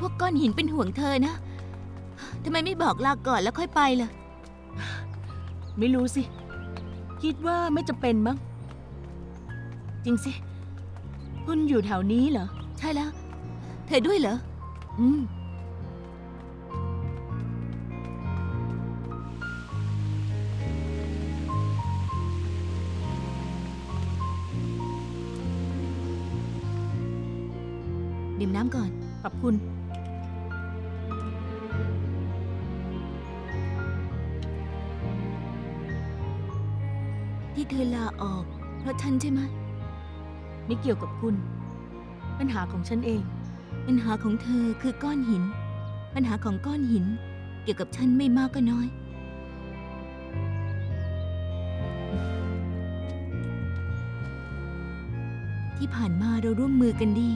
พวกก้อนหินเป็นห่วงเธอนะทำไมไม่บอกลาก่อนแล้วค่อยไปล่ะ ไม่รู้สิ คิดว่าไม่จะเป็นมั้ง จริงสิ คุณอยู่แถวนี้เหรอ ใช่แล้ว เธอด้วยเหรอ อืม ดื่มน้ำก่อน ขอบคุณ ที่เธอลาออก เพราะฉันใช่ไหมไม่เกี่ยวกับคุณ ปัญหาของฉันเอง ปัญหาของเธอคือก้อนหิน ปัญหาของก้อนหิน เกี่ยวกับฉันไม่มากก็น้อย ที่ผ่านมาเราร่วมมือกันดี